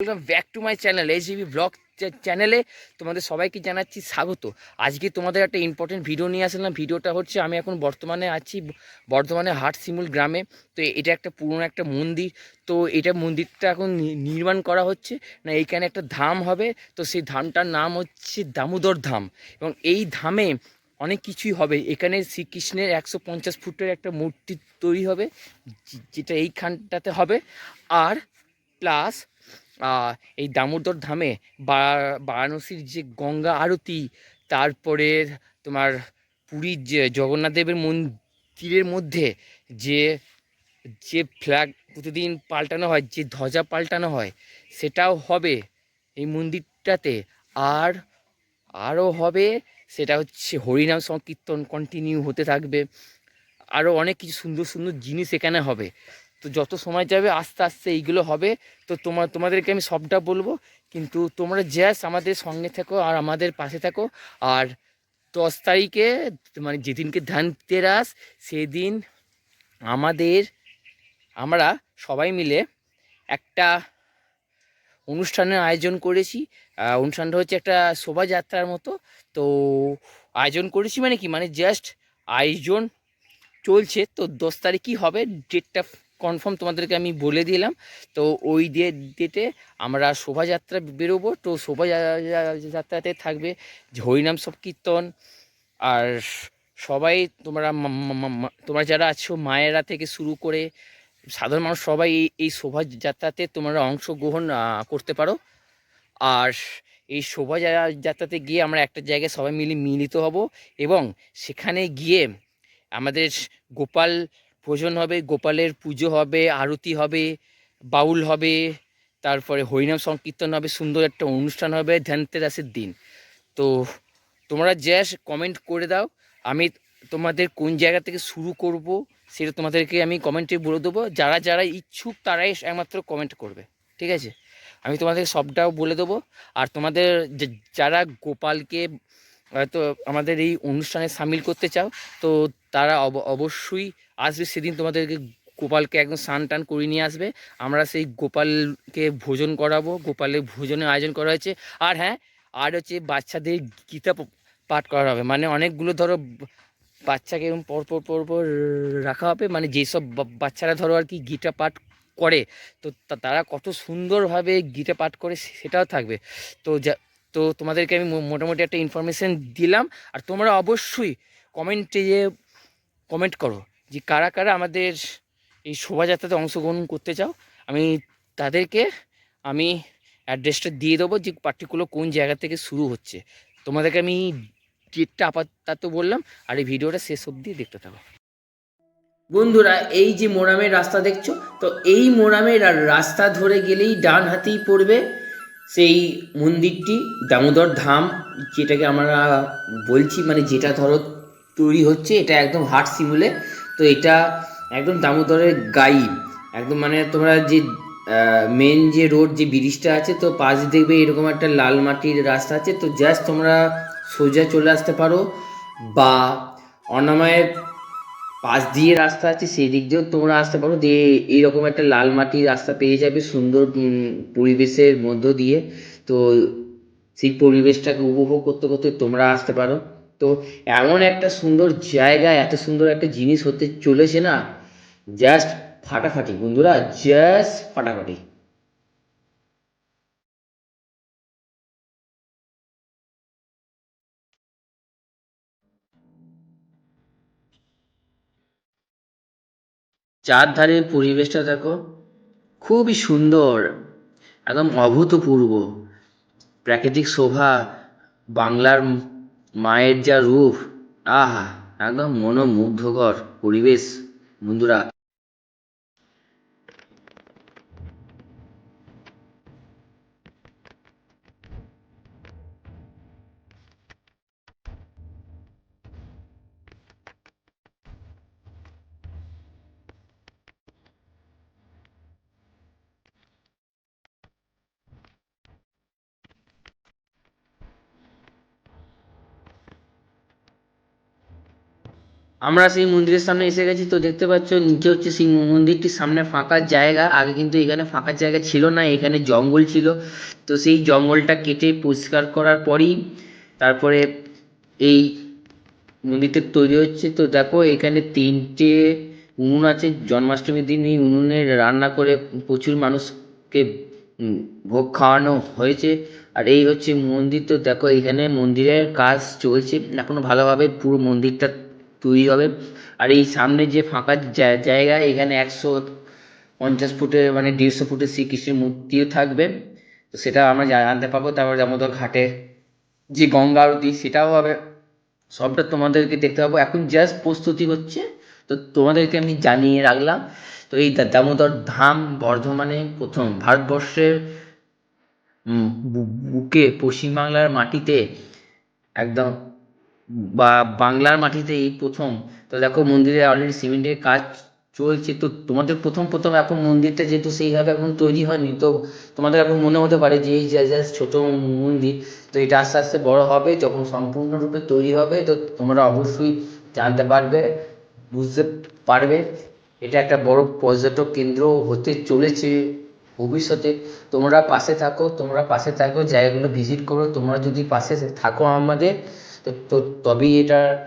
Welcome back to my channel HB blog চ্যানেলে তোমাদের সবাইকে জানাচ্ছি স্বাগত। আজকে তোমাদের একটা ইম্পর্টেন্ট ভিডিও নিয়ে আসলাম। ভিডিওটা হচ্ছে, আমি এখন বর্তমানে আছি বর্ধমানে হাট শিমুল গ্রামে। তো এটা একটা পুরনো একটা মন্দির। তো এটা মন্দিরটা এখন নির্মাণ করা হচ্ছে। না, এইখানে একটা ধাম হবে। তো সেই ধামটার নাম হচ্ছে দামোদর ধাম। এবং এই ধামে অনেক কিছুই হবে। এখানে শ্রীকৃষ্ণের একশো পঞ্চাশ ফুটের একটা মূর্তি তৈরি হবে যেটা এইখানটাতে হবে। আর প্লাস এই দামোদর ধামে বারাণসীর যে গঙ্গা আরতি, তারপরে তোমার পুরীর যে জগন্নাথ দেবের মন্দিরের মধ্যে যে যে ফ্ল্যাগ প্রতিদিন পাল্টানো হয়, যে ধ্বজা পাল্টানো হয়, সেটাও হবে এই মন্দিরটাতে। আর আরও হবে, সেটা হচ্ছে হরিনাম সংকীর্তন কন্টিনিউ হতে থাকবে। আরও অনেক কিছু সুন্দর সুন্দর জিনিস এখানে হবে। তো যত সময় যাবে আস্তে আস্তে এইগুলো হবে। তো তোমার, তোমাদেরকে আমি সবটা বলব। কিন্তু তোমরা জাস্ট আমাদের সঙ্গে থাকো আর আমাদের পাশে থাকো। আর দশ তারিখে মানে যেদিনকে ধানতেরাস, সেদিন আমাদের, আমরা সবাই মিলে একটা অনুষ্ঠানের আয়োজন করেছি। অনুষ্ঠানটা হচ্ছে একটা শোভাযাত্রার মতো। তো আয়োজন করেছি মানে কি? মানে জাস্ট আয়োজন চলছে। তো দশ তারিখ কী হবে? ডেটটা কনফার্ম তোমাদেরকে আমি বলে দিলাম। তো ওই ডে ডেটে আমরা শোভাযাত্রা বেরোবো। তো শোভাযাত্রাতে থাকবে হরিনাম সংকীর্তন। আর সবাই তোমরা তোমরা যারা আছো মায়েরা থেকে শুরু করে সাধারণ মানুষ সবাই এই এই শোভাযাত্রাতে তোমরা অংশগ্রহণ করতে পারো। আর এই শোভাযাত্রাতে গিয়ে আমরা একটা জায়গায় সবাই মিলে মিলিত হব এবং সেখানে গিয়ে আমাদের গোপাল ভোজন হবে, গোপালের পুজো হবে, আরতি হবে, বাউল হবে, তারপরে হরিনাম সংকীর্তন হবে, সুন্দর একটা অনুষ্ঠান হবে ধ্যানতেরাসের দিন। তো তোমরা জাস্ট কমেন্ট করে দাও, আমি তোমাদের কোন জায়গা থেকে শুরু করব সেটা তোমাদেরকে আমি কমেন্টে বলে দেবো। যারা যারা ইচ্ছুক তারাই একমাত্র কমেন্ট করবে, ঠিক আছে? আমি তোমাদের সবটাও বলে দেবো। আর তোমাদের যারা গোপালকে হয়তো আমাদের এই অনুষ্ঠানে সামিল করতে চাও, তো তারা অব- অবশ্যই আসবে সেদিন তোমাদেরকে গোপালকে একদম স্নান টান করে নিয়ে আসবে। আমরা সেই গোপালকে ভোজন করাবো। গোপালের ভোজনের আয়োজন করা হয়েছে। আর হ্যাঁ আর হচ্ছে বাচ্চাদের গীতা পাঠ করা হবে। মানে অনেকগুলো ধরো বাচ্চাকে এরকম পর পর পর পর রাখা হবে। মানে যেসব বাচ্চারা ধরো আর কি গীতা পাঠ করে, তো তারা কত সুন্দরভাবে গীতা পাঠ করে সেটাও থাকবে। তো যা, তো তোমাদেরকে আমি মোটামুটি একটা ইনফরমেশান দিলাম। আর তোমরা অবশ্যই কমেন্টে কমেন্ট করো। যে কারা কারা আমাদের এই শোভাযাত্রাতে অংশগ্রহণ করতে চাও, আমি তাদেরকে আমি অ্যাড্রেসটা দিয়ে দেবো যে পার্টিকুলার কোন জায়গা থেকে শুরু হচ্ছে। তোমাদেরকে আমি ডেটটা আপাতত বললাম, আর এই ভিডিওটা শেষ অবধি দেখতে থাকো। বন্ধুরা, এই যে মোরামের রাস্তা দেখছ, তো এই মোরামের রাস্তা ধরে গেলেই ডান হাতেই পড়বে সেই মন্দিরটি, দামোদর ধাম, যেটাকে আমরা বলছি মানে যেটা ধরো তৈরি হচ্ছে, এটা একদম হাট সিমুলে তো এটা একদম দামোদরের গাই একদম মানে তোমরা যে মেন যে রোড যে ব্রিজটা আছে, তো পাশ দেখবে এরকম একটা লাল মাটির রাস্তা আছে। তো জাস্ট তোমরা সোজা চলে আসতে পারো বা অনামায়ের পাশ দিয়ে রাস্তা আছে, সেই দিক দিয়েও তোমরা আসতে পারো। দিয়ে এইরকম একটা লাল মাটির রাস্তা পেয়ে যাবে সুন্দর পরিবেশের মধ্য দিয়ে। তো সেই পরিবেশটাকে উপভোগ করতে করতে তোমরা আসতে পারো। তো এমন একটা সুন্দর জায়গা এত সুন্দর একটা জিনিস হতে চলেছে না জাস্ট ফাটাফাটি। বন্ধুরা জাস্ট ফাটাফাটি। চারধারের পরিবেশটা দেখো, খুবই সুন্দর, একদম অভূতপূর্ব। প্রাকৃতিক শোভা, বাংলার মায়ের যা রূপ আহা একদম মনোমুগ্ধকর পরিবেশ। বন্ধুরা আমরা সেই মন্দিরের সামনে এসে গেছি তো দেখতে পাচ্ছ নিচে হচ্ছে সেই মন্দিরটির সামনে ফাঁকা জায়গা। আগে কিন্তু এখানে ফাঁকা জায়গা ছিল না, এখানে জঙ্গল ছিল। তো সেই জঙ্গলটা কেটে পরিষ্কার করার পরই তারপরে এই মন্দিরটা তৈরি হচ্ছে। তো দেখো এখানে তিনটে উনুন আছে, জন্মাষ্টমীর দিন এই উনুনে রান্না করে প্রচুর মানুষকে ভোগ খাওয়ানো হয়েছে। আর এই হচ্ছে মন্দির, তো দেখো এখানে মন্দিরের কাজ চলছে। এখনও ভালোভাবে পুরো মন্দিরটা তৈরি হবে। আর এই সামনে যে ফাঁকা জায়গা, এখানে একশো পঞ্চাশ ফুটের মানে দেড়শো ফুটের শ্রীকৃষ্ণের মূর্তিও থাকবে। তো সেটা আমরা জানতে পারব। তারপর দামোদর ঘাটে। যে গঙ্গা আরতি, সেটাও হবে। সবটা তোমাদেরকে দেখতে পাবো। এখন জাস্ট প্রস্তুতি হচ্ছে। তো তোমাদেরকে আমি জানিয়ে রাখলাম। তো এই দামোদর ধাম বর্ধমানে প্রথম। ভারতবর্ষের বুকে পশ্চিমবাংলার মাটিতে একদম বা বাংলার মাটিতে এই প্রথম, তো দেখো মন্দিরে অলরেডি সিমেন্টের কাজ চলছে, তো তোমাদের প্রথম প্রথম এখন মন্দিরটা যেহেতু সেইভাবে এখন তৈরি হয়নি, তো তোমাদের এখন মনে হতে পারে যে এই জাস্ট ছোটো মন্দির, তো এটা আস্তে আস্তে বড় হবে, যখন সম্পূর্ণরূপে তৈরি হবে, তো তোমরা অবশ্যই জানতে পারবে, বুঝতে পারবে। এটা একটা বড় পর্যটক কেন্দ্র হতে চলেছে ভবিষ্যতে। তোমরা পাশে থাকো, তোমরা পাশে থাকো, জায়গাগুলো ভিজিট করো, তোমরা যদি পাশে থাকো আমাদের তো তবেই এটা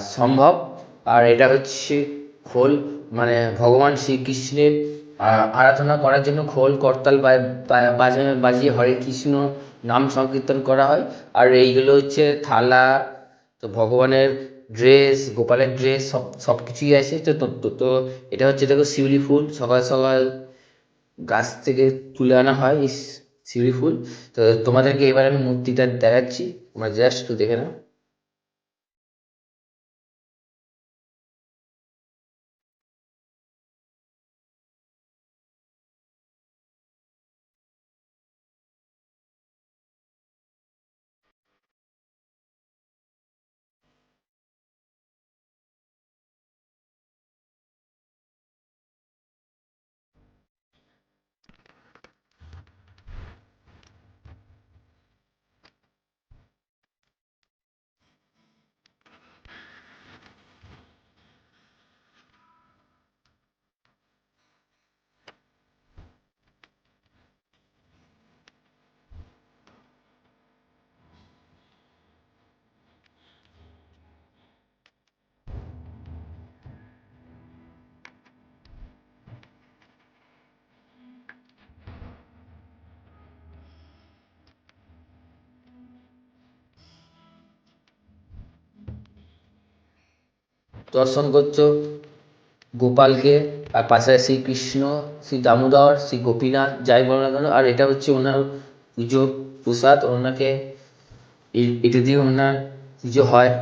সম্ভব। আর এটা হচ্ছে খোল মানে ভগবান শ্রীকৃষ্ণের আরাধনা করার জন্য খোল, করতাল বাজিয়ে হরে কৃষ্ণ নাম সংকীর্তন করা হয়। আর এইগুলো হচ্ছে থালা, তো ভগবানের ড্রেস, গোপালের ড্রেস, সব সব কিছুই আছে। তো তো, তো- তো এটা হচ্ছে দেখো শিউলি ফুল, সকাল সকাল গাছ থেকে তুলে আনা হয়। শিউলি ফুল। তো তোমাদেরকে এবার আমি মূর্তিটা দেখাচ্ছি। তোমরা জাস্ট একটু দেখে নাও। দর্শন করছ। গোপালকে, আর পাশে শ্রীকৃষ্ণ, শ্রী দামোদর, শ্রী গোপীনাথ, যাই বলো না কেন, আর এটা হচ্ছে ওনার পুজো প্রসাদ, ওনাকে এটা দিয়ে ওনার পুজো হয়।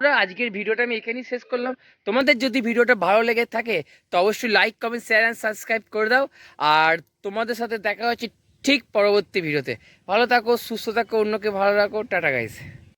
আজকের ভিডিওটা আমি এখানেই শেষ করলাম। তোমাদের যদি ভিডিওটা ভালো লেগে থাকে, তো অবশ্যই like comment share and subscribe করে দাও। আর তোমাদের সাথে দেখা হচ্ছে ঠিক পরবর্তী ভিডিওতে। ভালো থাকো, সুস্থ থাকো, অন্যকে ভালো রাখো। টাটা গাইছে